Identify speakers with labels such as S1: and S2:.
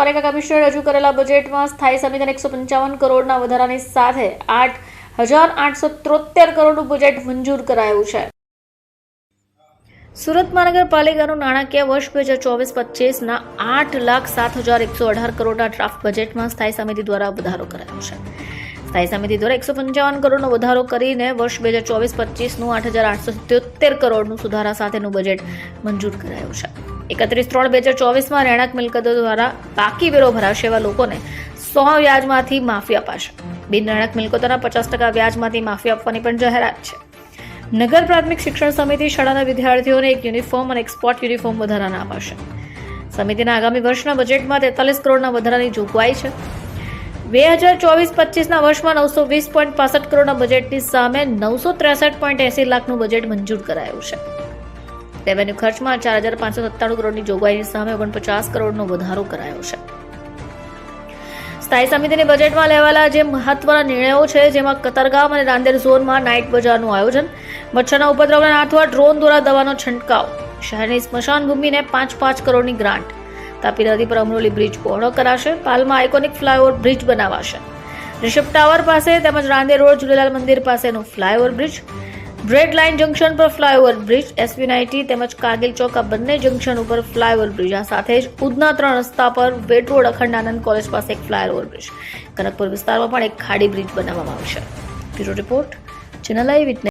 S1: પાલિકા કમિશનરે રજૂ કરેલા બજેટમાં સ્થાયી સમિતિને એકસો પંચાવન કરોડના વધારાની સાથે આઠ હજાર આઠસો ત્રોતેર કરોડનું બજેટ મંજૂર કરાયું છે. સુરત મહાનગરપાલિકાનું નાણાકીય વર્ષ બે હજાર ચોવીસ પચીસના આઠ લાખ સાત હજાર એકસો અઢાર કરોડના ડ્રાફ્ટ બજેટમાં સ્થાયી સમિતિ દ્વારા વધારો કરાયો છે. સ્થાયી સમિતિ દ્વારા એકસો પંચાવન કરોડનો વધારો કરીને વર્ષ બે હજાર ચોવીસ પચીસનું આઠ હજાર આઠસો સિત્યોતેર કરોડનું સુધારા સાથેનું બજેટ મંજૂર કરાયું છે. એકત્રીસ ત્રણ બે હજાર ચોવીસમાં રહેણાંક મિલકતો દ્વારા બાકી વેરો ભરાશે એવા લોકોને સો વ્યાજમાંથી માફી અપાશે. બિન રહેણાંક મિલકતોના પચાસ ટકા વ્યાજમાંથી માફી આપવાની પણ જાહેરાત છે. નગર પ્રાથમિક શિક્ષણ સમિતિ શાળાના વિદ્યાર્થીઓને એક યુનિફોર્મ અને એક સ્પોર્ટ યુનિફોર્મ વધારાના અપાશે. સમિતિના આગામી વર્ષના બજેટમાં તેતાલીસ કરોડના વધારાની જોગવાઈ છે. બે હજાર ચોવીસ પચીસના વર્ષમાં નવસો વીસ પોઈન્ટ પાસઠ કરોડના બજેટની સામે નવસો ત્રેસઠ પોઈન્ટ એસી લાખનું બજેટ મંજૂર કરાયું છે. રેવન્યુ ખર્ચમાં ચાર હજાર પાંચસો સત્તાણું કરોડની જોગવાઈની સામે ઓગણપચાસ કરોડનો વધારો કરાયો છે. સ્થાયી સમિતિની બજેટમાં લેવાયેલા જે મહત્વના નિર્ણયો છે, જેમાં કતારગામ અને રાંદેર ઝોનમાં નાઇટ બજારનું આયોજન, મચ્છરના ઉપદ્રવને નાથવા ડ્રોન દ્વારા દવાનો છંટકાવ, શહેરની સ્મશાન ભૂમિને પાંચ પાંચ કરોડની ગ્રાન્ટ, તાપી નદી પર અમરોલી બ્રિજ પહોળો કરાશે, પાલમાં આઇકોનિક ફ્લાયઓવર બ્રિજ બનાવાશે. રિષભ ટાવર પાસે તેમજ રાંદેર રોડ ઝૂલેલાલ મંદિર પાસેનું flyover bridge bread line junction પર ફ્લાયઓવર બ્રિજ એસવી નાઇટી તેમજ કાગિલ ચોક આ બંને જંકશન ઉપર ફ્લાયઓવર બ્રિજ. આ સાથે જ ઉધના ત્રણ રસ્તા પર વેટ રોડ અખંડાનંદ કોલેજ પાસે એક ફ્લાયઓવર બ્રિજ. કનકપુર વિસ્તારમાં પણ એક ખાડી બ્રિજ બનાવવામાં આવશે bureau report channel eye witness